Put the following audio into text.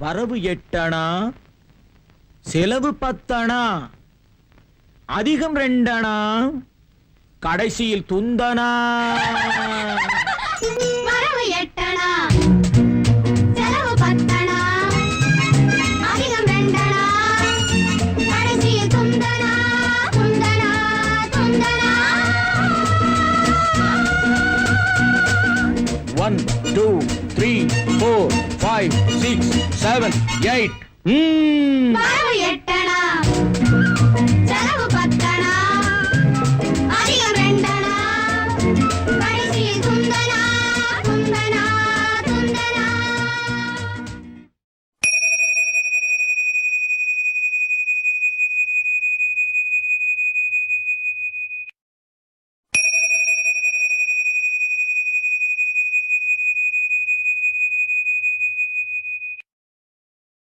வரவு எட்டணா? செலவு பத்தணா? அதிகம் ரெண்டணா? கடைசியில் துந்தனா one two three four five six seven eight ம்